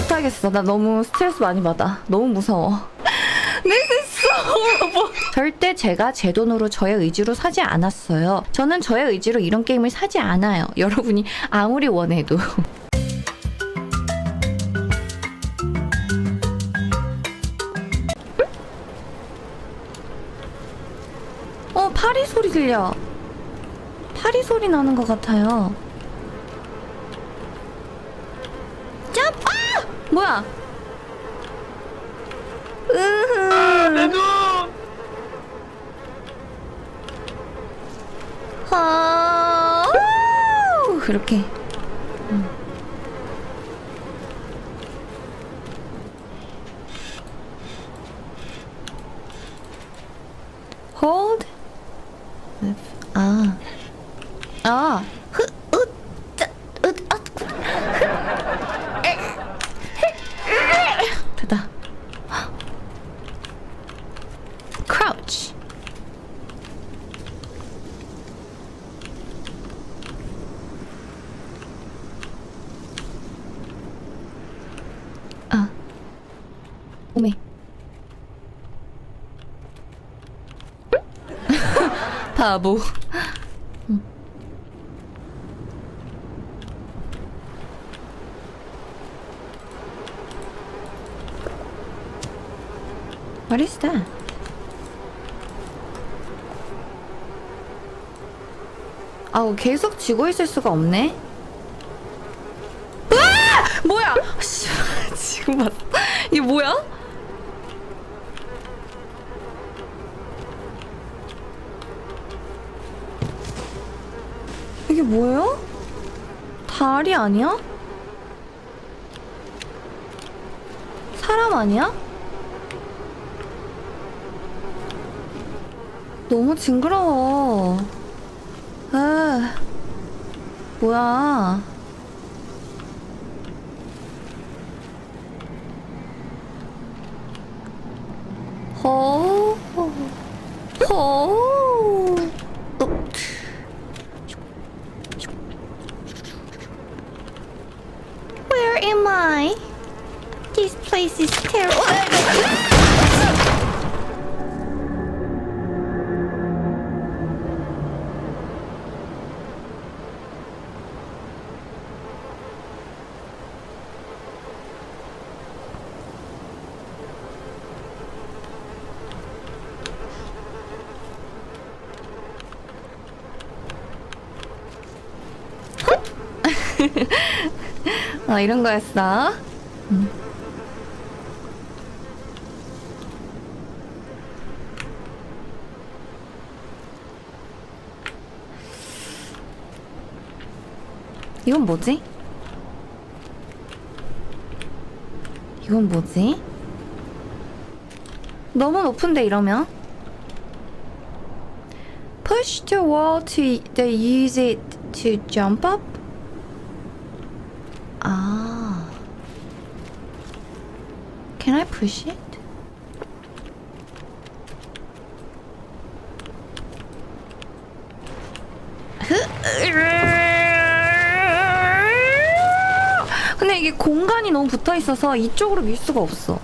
못하겠어. 나 너무 스트레스 많이 받아. 너무 무서워. This is so horrible. 절대 제가 제 돈으로 저의 의지로 사지 않았어요. 저는 저의 의지로 이런 게임을 사지 않아요. 여러분이 아무리 원해도. 어, 파리 소리 들려. 파리 소리 나는 것 같아요. 짭! 아! 뭐야? 으흐. 내 눈! 아, 우! 그렇게. 음. hold 아. 아. 흐, 으, 짜, 으, 아, 구, 흐. 에, 에, 에. 됐다. crouch. 아. 오메. 바보. 음. What is that? 아우 계속 쥐고 있을 수가 없네. 으아! 뭐야? 씨, 지금 봤어. 이게 뭐야? 뭐예요? 다리 아니야? 사람 아니야? 너무 징그러워. 아, 뭐야. 허, 허, 어. Am I? This place is terrible. 어, 이런 거였어. 음. 이건 뭐지? 이건 뭐지? 너무 높은데 이러면? Push the wall to they use it to jump up? Can I push it? 근데 이게 공간이 너무 붙어 있어서 이쪽으로 밀 수가 없어.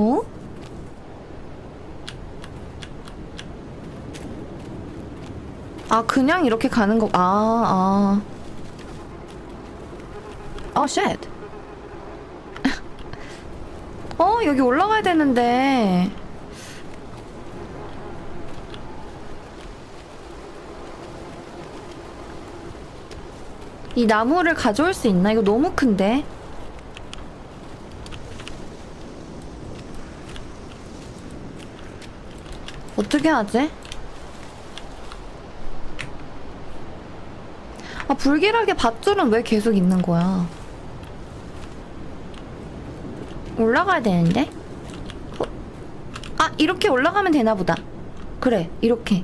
뭐? 아 그냥 이렇게 가는 거.. 아.. 아.. 어 쉣! 어 여기 올라가야 되는데 이 나무를 가져올 수 있나? 이거 너무 큰데? 어떻게 하지? 아, 불길하게 밧줄은 왜 계속 있는 거야? 올라가야 되는데? 어? 아, 이렇게 올라가면 되나 보다. 그래, 이렇게.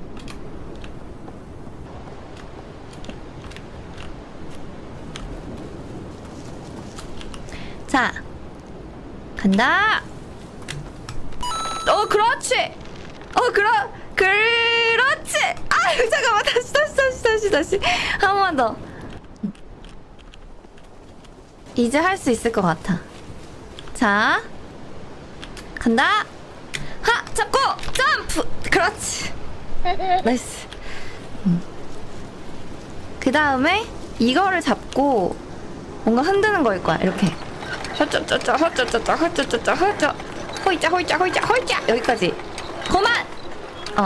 자, 간다! 어, 그렇지! 어, 그러, 그렇지! 아유, 잠깐만, 다시, 다시, 다시, 다시, 다시. 한 번 더. 이제 할 수 있을 것 같아. 자, 간다! 하! 잡고! 점프! 그렇지! 나이스. 그 다음에 이거를 잡고 뭔가 흔드는 거일 거야, 이렇게. 허쩌쩌쩌, 허쩌쩌쩌, 허쩌쩌쩌, 허쩌. 호이자, 호이자, 호이자, 호이자! 여기까지. 그만! 어.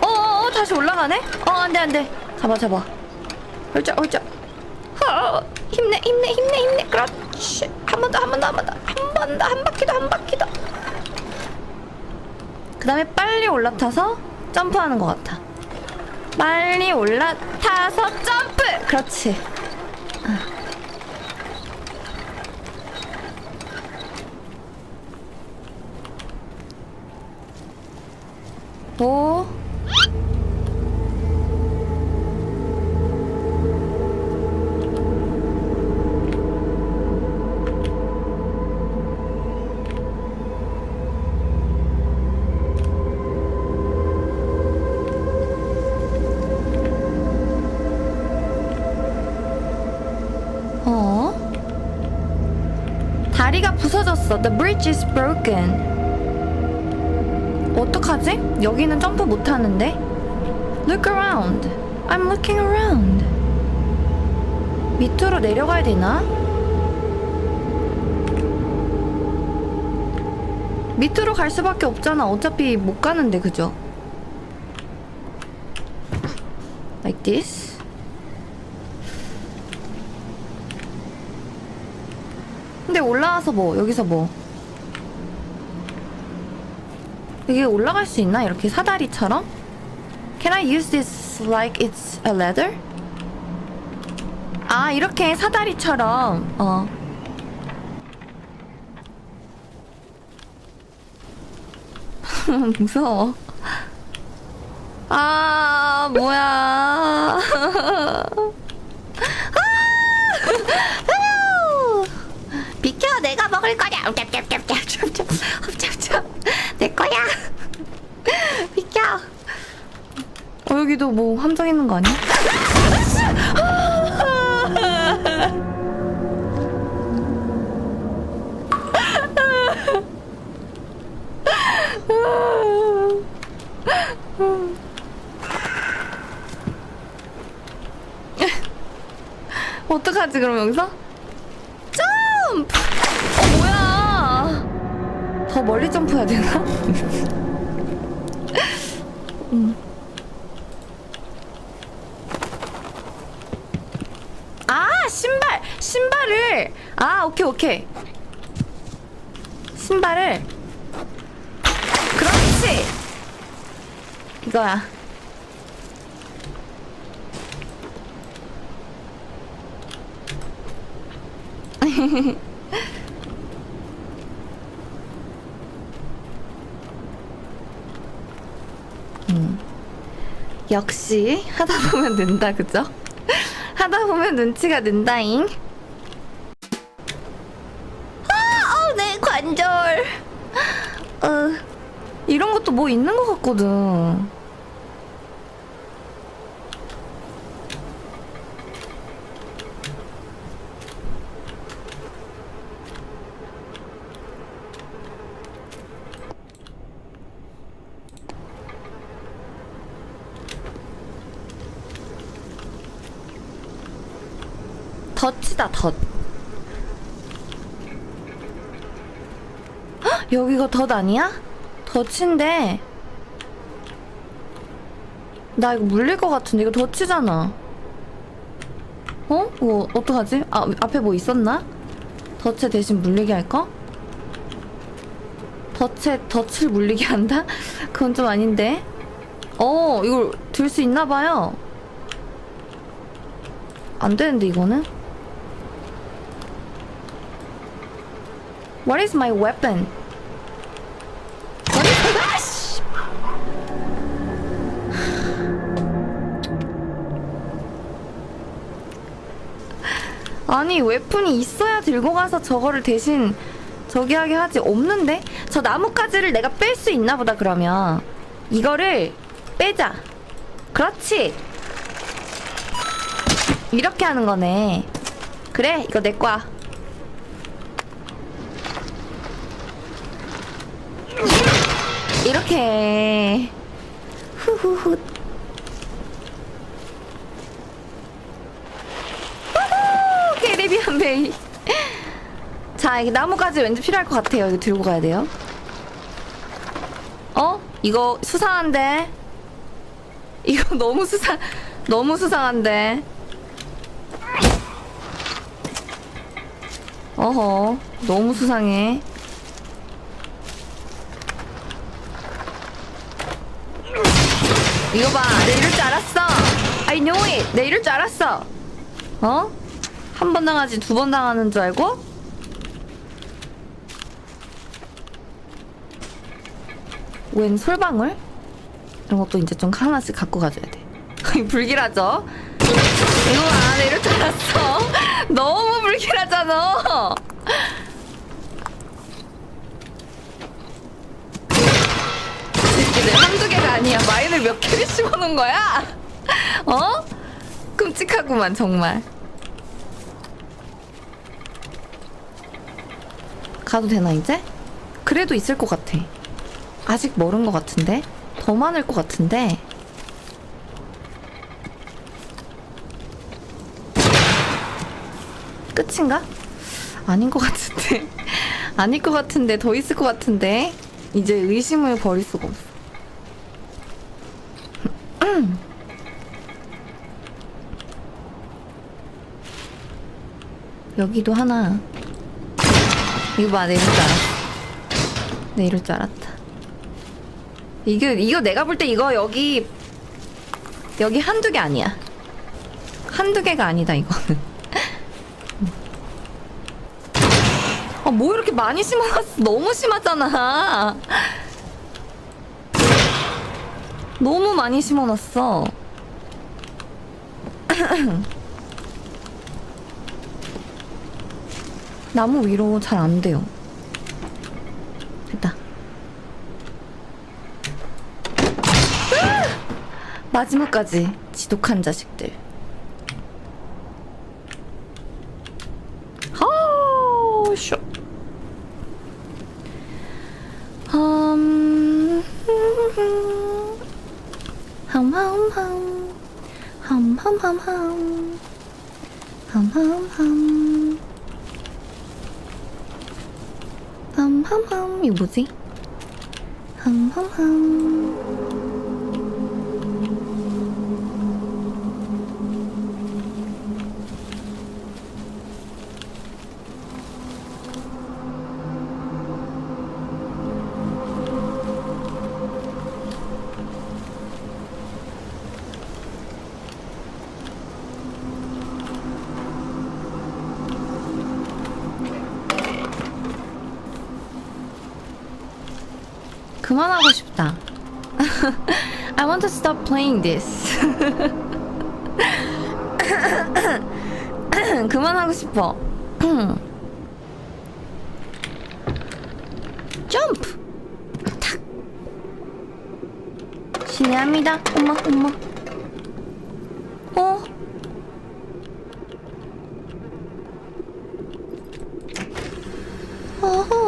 어, 어, 어, 다시 올라가네? 어, 안 돼, 안 돼. 잡아, 잡아. 홀짝, 홀짝. 어, 힘내, 힘내, 힘내, 힘내. 그렇지. 한 번 더, 한 번 더, 한 번 더. 한 번 더, 한 바퀴 더, 한 바퀴 더. 그 다음에 빨리 올라타서 점프하는 것 같아. 빨리 올라타서 점프! 그렇지. 또 어? 다리가 부서졌어. The bridge is broken. 어떡하지? 여기는 점프 못 하는데? Look around. I'm looking around. 밑으로 내려가야 되나? 밑으로 갈 수밖에 없잖아. 어차피 못 가는데, 그죠? Like this. 근데 올라와서 뭐, 여기서 뭐. 여기 올라갈 수 있나? 이렇게 사다리처럼? Can I use this like it's a ladder? 아, 이렇게 사다리처럼, 어. 무서워. 아, 뭐야. 아! 비켜, 내가 먹을 거야. 짭짭짭짭짭짭. 짭짭. 내 거야. 비켜. 어, 여기도 뭐 함정 있는 거 아니야? 어떡하지 그럼 여기서? 점프! 어 뭐야? 더 멀리 점프해야 되나? 음. 아 신발 신발을 아 오케이 오케이. 신발을. 그렇지. 이거야. 역시 하다 보면 는다 그죠? 하다 보면 눈치가 는다잉. 아, 어, 내 관절. 어, 이런 것도 뭐 있는 것 같거든. 덫이다 덫 헉, 여기가 덫 아니야? 덫인데 나 이거 물릴 것 같은데 이거 덫이잖아 어? 이거 어떡하지? 아 앞에 뭐 있었나? 덫에 대신 물리게 할까? 덫에 덫을 물리게 한다? 그건 좀 아닌데 어 이걸 들 수 있나 봐요 안 되는데 이거는 What is my weapon? 아니 웨폰이 있어야 들고 가서 저거를 대신 저기 하게 하지 없는데? 저 나뭇가지를 내가 뺄 수 있나 보다 그러면. 이거를 빼자. 그렇지. 이렇게 하는 거네. 그래 이거 내 거야 이렇게. 후후후 후후 캐리비안 베이. 자 이게 나무가지 왠지 필요할 것 같아요. 이거 들고 가야 돼요. 어? 이거 수상한데? 이거 너무 수상 너무 수상한데? 어허 너무 수상해 이거 봐, 내 이럴 줄 알았어. Knew it. 내 이럴 줄 알았어. 어? 한 번 당하지 두 번 당하는 줄 알고? 웬 솔방울? 이런 것도 이제 좀 하나씩 갖고 가줘야 돼. 불길하죠? 이거 봐, 내 이럴 줄 알았어. 너무 불길하잖아. 새끼들 한두 개가 아니야. 마인을 몇 개를 심어놓은 거야? 어? 끔찍하구만 정말. 가도 되나 이제? 그래도 있을 것 같아. 아직 멀은 것 같은데? 더 많을 것 같은데? 끝인가? 아닌 것 같은데. 아닐 것 같은데 더 있을 것 같은데. 이제 의심을 버릴 수가 없어. 여기도 하나. 이거 봐, 내 이럴 줄 알았어. 내 이럴 줄 알았다. 이거, 이거 내가 볼 때 이거 여기, 여기 한두 개 아니야. 한두 개가 아니다, 이거는. 아, 뭐 이렇게 많이 심어놨어? 너무 심하잖아. 너무 많이 심어놨어. 나무 위로 잘 안 돼요. 됐다. 마지막까지 지독한 자식들. 아, 쇼. 음, 흠흠흠 흠흠흠흠 흠흠흠 흠흠흠 이거 뭐지? 흠흠흠 그만하고 싶다. I want to stop playing this. 그만하고 싶어. 점프. 탁. 실례합니다. 엄마, 엄마. 어? 어허.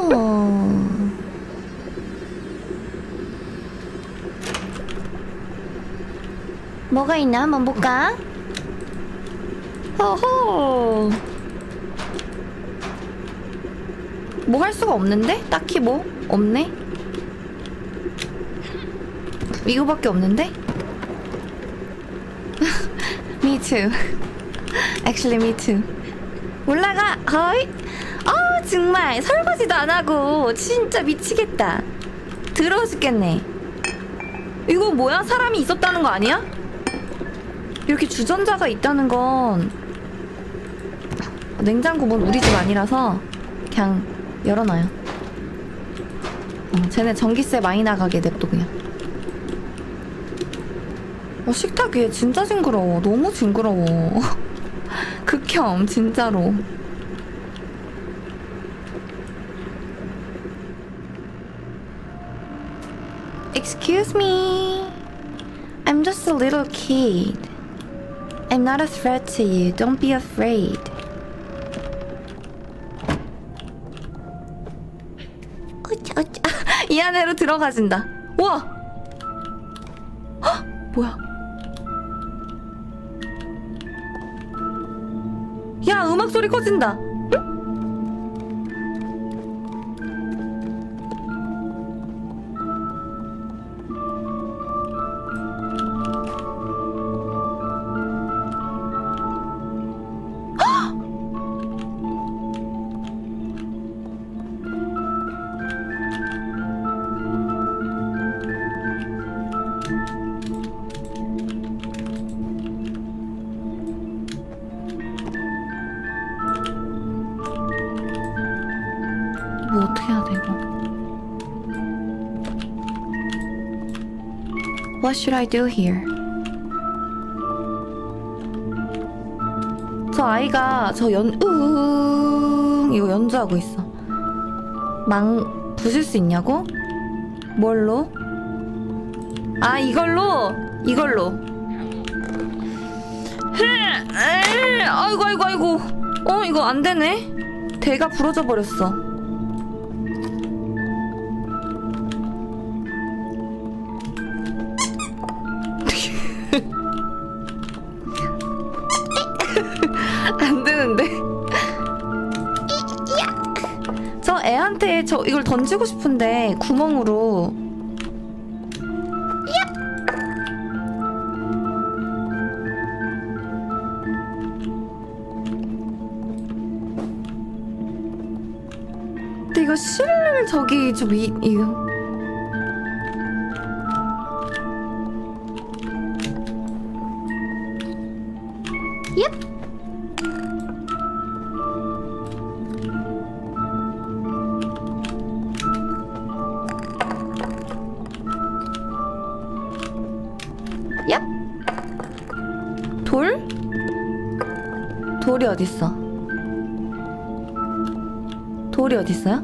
뭐가 있나 한번 볼까? 어허. 뭐 할 수가 없는데? 딱히 뭐 없네. 이거밖에 없는데? me too. Actually, me too. 올라가. 허이. 아 정말 설거지도 안 하고 진짜 미치겠다. 더러워 죽겠네. 이거 뭐야? 사람이 있었다는 거 아니야? 이렇게 주전자가 있다는 건 냉장고 문 우리 집 아니라서 그냥 열어놔요. 어, 쟤네 전기세 많이 나가게 냅둬 그냥. 어, 식탁 위에 진짜 징그러워. 너무 징그러워. 극혐 진짜로. Excuse. I'm just a little kid. I'm not a threat to you. Don't be afraid. 어쩌, 어쩌. 이 안으로 들어가진다. 우와! 헉! 뭐야? 야, 음악 소리 커진다. What should I do here? 저 아이가 저 연, 우웅 이거 연주하고 있어. 망 부실 수 있냐고? 뭘로? 아 이걸로 이걸로. 아이고 아이고 아이고. 어 이거 안 되네. 대가 부러져 버렸어. 저 애한테 저 이걸 던지고 싶은데 구멍으로. 근데 이거 실을 저기 좀 이, 이거. 돌? 돌이 어딨어? 돌이 어딨어요?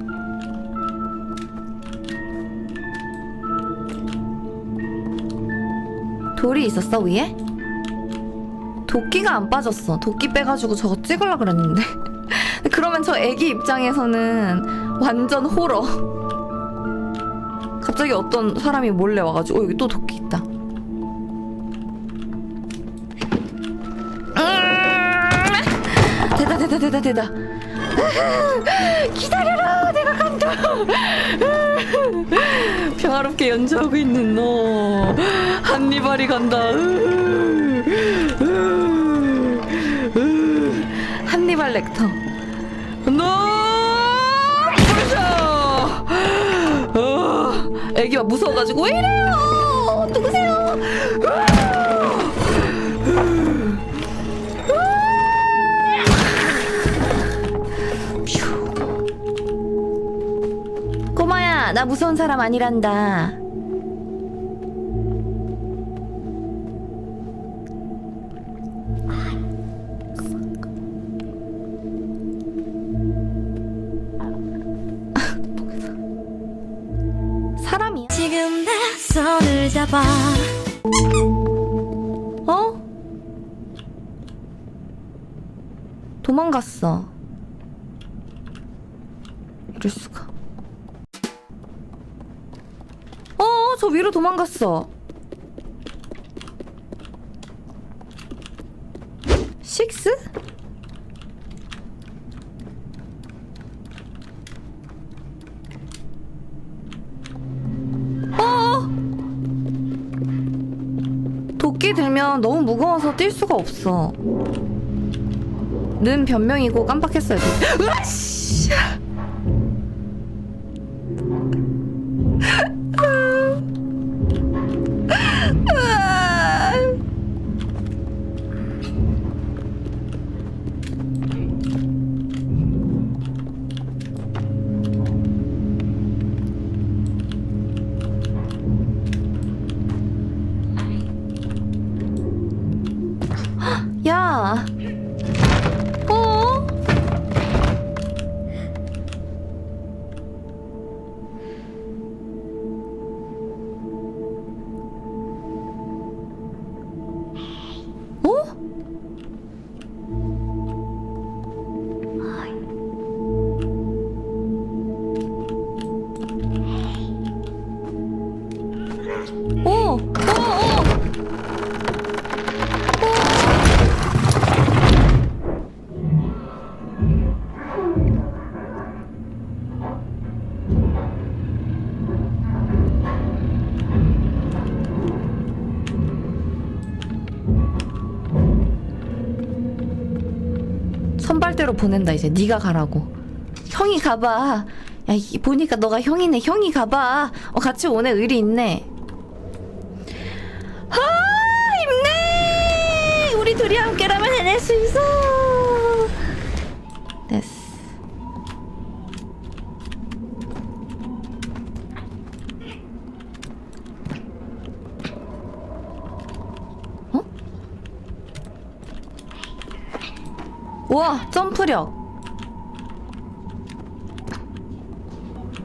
돌이 있었어 위에? 도끼가 안 빠졌어. 도끼 빼가지고 저거 찍으려 그랬는데. 그러면 저 애기 입장에서는 완전 호러. 갑자기 어떤 사람이 몰래 와가지고, 어, 여기 또 도끼 되다, 되다. 기다려라! 내가 간다! 평화롭게 연주하고 있는 너. 한니발이 간다. 한니발 렉터. 너! 부르셔! 어, 무서워가지고 왜 이래요? 누구세요? 나 무서운 사람 아니란다. 사람이야? 지금 내 손을 잡아 어? 도망갔어. 이럴 수가. 저 위로 도망갔어. 식스? 어? 도끼 들면 너무 무거워서 뛸 수가 없어. 는 변명이고 깜빡했어요. 으아씨! 선발대로 보낸다. 이제 네가 가라고. 형이 가봐. 야 이- 보니까 너가 형이네. 형이 가봐. 어 같이 오네. 의리 있네. 아 힘내! 우리 둘이 함께라면 해낼 수 있어 어? 우와 점프력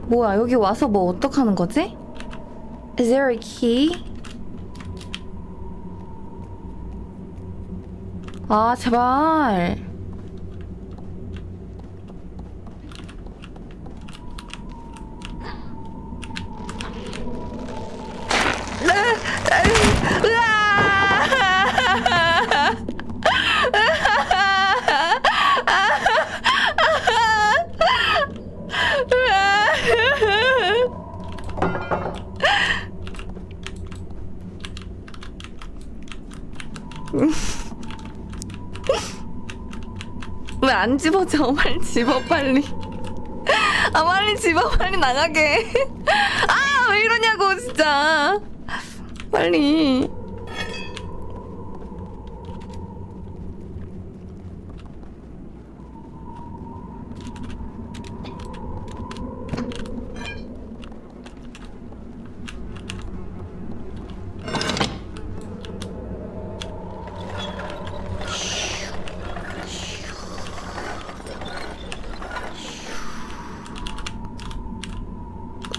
뭐야 여기 와서 뭐 어떡하는 거지? Is there a key? 아 제발 안 집어져? 빨리 집어 빨리. 아 빨리 집어 빨리 나가게. 아 왜 이러냐고 진짜. 빨리.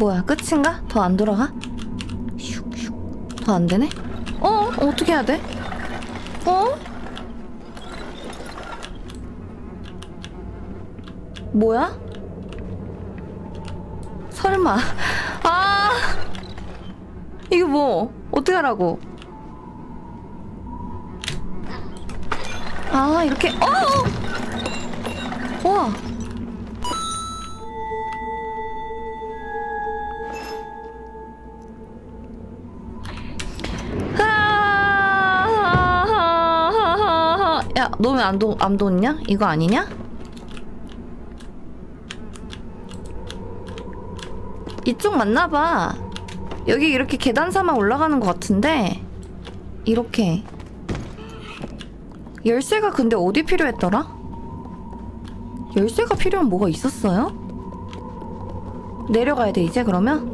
뭐야 끝인가? 더 안 돌아가? 더안 되네? 어? 어, 어떻게 해야 돼? 어? 뭐야? 설마 아 이거 뭐 어떻게 하라고 아 이렇게 어! 어! 너왜 안 도, 안 돋냐? 이거 아니냐? 이쪽 맞나봐. 여기 이렇게 계단 삼아 올라가는 것 같은데, 이렇게. 열쇠가 근데 어디 필요했더라? 열쇠가 필요한 뭐가 있었어요? 내려가야 돼, 이제 그러면?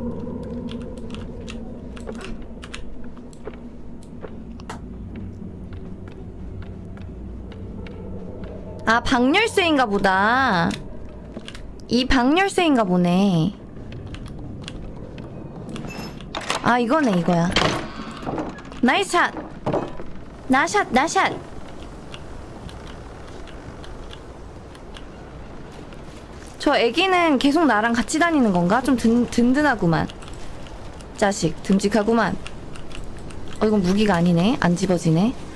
아, 방열쇠인가 보다. 이 방열쇠인가 보네. 아, 이거네, 이거야. 나이스 샷! 나샷, 나샷! 저 애기는 계속 나랑 같이 다니는 건가? 좀 든, 든든하구만. 자식, 듬직하구만. 어, 이건 무기가 아니네. 안 집어지네.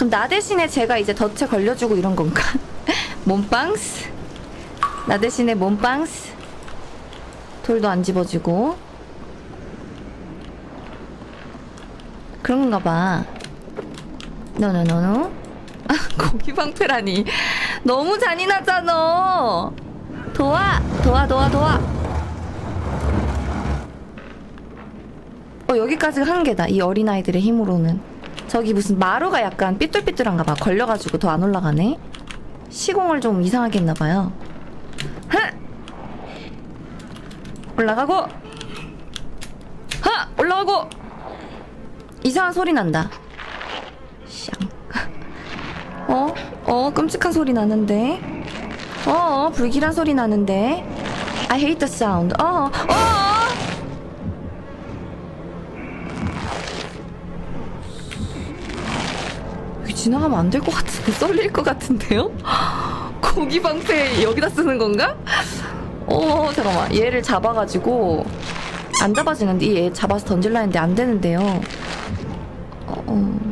그럼 나 대신에 제가 이제 덫에 걸려주고 이런 건가? 몸빵스? 나 대신에 몸빵스? 돌도 안 집어주고. 그런 건가 봐. 노노노노 아, 고기 방패라니. 너무 잔인하잖아 도와 도와 도와 도와. 어 여기까지 한 개다 이 어린아이들의 힘으로는 저기 무슨 마루가 약간 삐뚤삐뚤한가 봐. 걸려가지고 더 안 올라가네. 시공을 좀 이상하게 했나봐요. 올라가고! 하 올라가고! 이상한 소리 난다. 샹. 어? 어? 끔찍한 소리 나는데? 어, 어? 불길한 소리 나는데? I hate the sound. 어? 어, 지나가면 안 될 것 같은데 썰릴 것 같은데요? 고기 방패 여기다 쓰는 건가? 어 잠깐만 얘를 잡아가지고 안 잡아지는데 얘 잡아서 던질라 했는데 안 되는데요 어, 어.